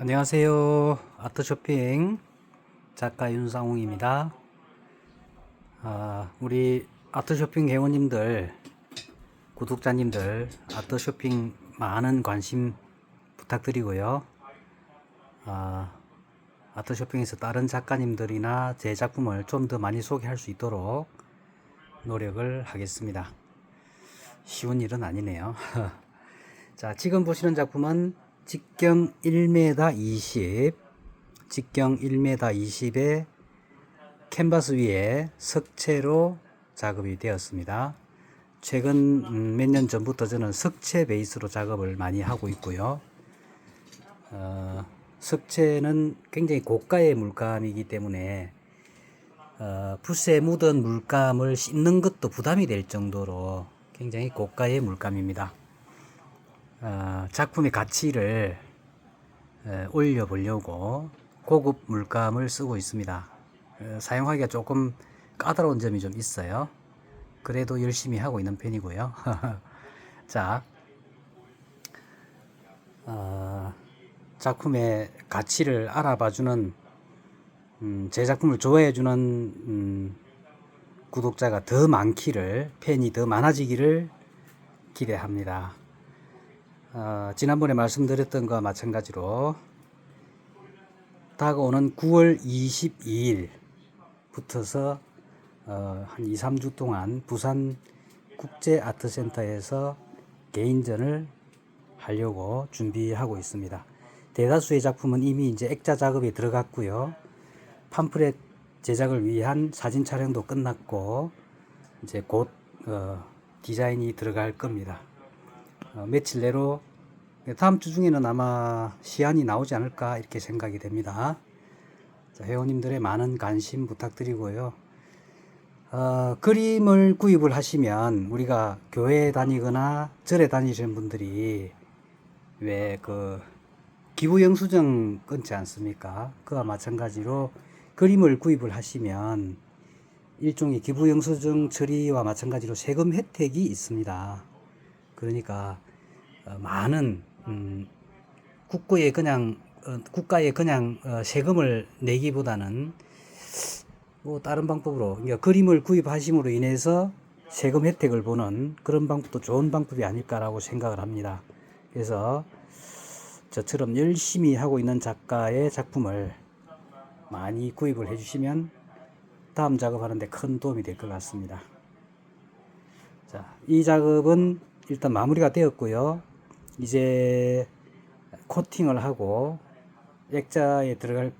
안녕하세요. 아트쇼핑 작가 윤상웅입니다. 아, 우리 아트쇼핑 회원님들, 구독자님들, 아트쇼핑 많은 관심 부탁드리고요. 아, 아트쇼핑에서 다른 작가님들이나 제 작품을 좀 더 많이 소개할 수 있도록 노력을 하겠습니다. 쉬운 일은 아니네요. 자, 지금 보시는 작품은 직경 1m 20, 직경 1m 20의 캔버스 위에 석체로 작업이 되었습니다. 최근 음, 몇년 전부터 저는 석체 베이스로 작업을 많이 하고 있고요. 어, 석체는 굉장히 고가의 물감이기 때문에 어, 붓에 묻은 물감을 씻는 것도 부담이 될 정도로 굉장히 고가의 물감입니다. 어, 작품의 가치를 에, 올려보려고 고급 물감을 쓰고 있습니다. 어, 사용하기가 조금 까다로운 점이 좀 있어요. 그래도 열심히 하고 있는 편이고요. 자, 어, 작품의 가치를 알아봐주는 음, 제 작품을 좋아해주는 음, 구독자가 더 많기를 팬이 더 많아지기를 기대합니다. 어, 지난번에 말씀드렸던 것과 마찬가지로 다가오는 9월 22일 붙어서 어, 한 2, 3주 동안 부산 국제 아트센터에서 개인전을 하려고 준비하고 있습니다. 대다수의 작품은 이미 이제 액자 작업에 들어갔고요. 팜프렛 제작을 위한 사진 촬영도 끝났고 이제 곧 어, 디자인이 들어갈 겁니다. 어, 며칠 내로 다음 주 중에는 아마 시안이 나오지 않을까 이렇게 생각이 됩니다. 자, 회원님들의 많은 관심 부탁드리고요. 어, 그림을 구입을 하시면 우리가 교회 다니거나 절에 다니시는 분들이 왜 그 기부 영수증 끊지 않습니까? 그와 마찬가지로 그림을 구입을 하시면 일종의 기부 영수증 처리와 마찬가지로 세금 혜택이 있습니다. 그러니까 어, 많은 음, 국고에 그냥 어, 국가에 그냥 어, 세금을 내기보다는 뭐 다른 방법으로 그러니까 그림을 구입하심으로 인해서 세금 혜택을 보는 그런 방법도 좋은 방법이 아닐까라고 생각을 합니다. 그래서 저처럼 열심히 하고 있는 작가의 작품을 많이 구입을 해주시면 다음 작업하는데 큰 도움이 될 것 같습니다. 자, 이 작업은 일단 마무리가 되었고요. 이제 코팅을 하고 액자에 들어갈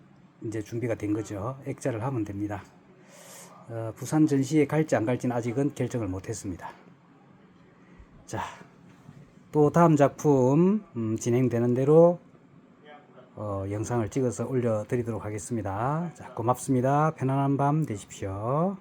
이제 준비가 된 거죠. 액자를 하면 됩니다. 어, 부산 전시에 갈지 안 갈지는 아직은 결정을 못 했습니다. 자, 또 다음 작품 음, 진행되는 대로 어, 영상을 찍어서 올려드리도록 하겠습니다. 자, 고맙습니다. 편안한 밤 되십시오.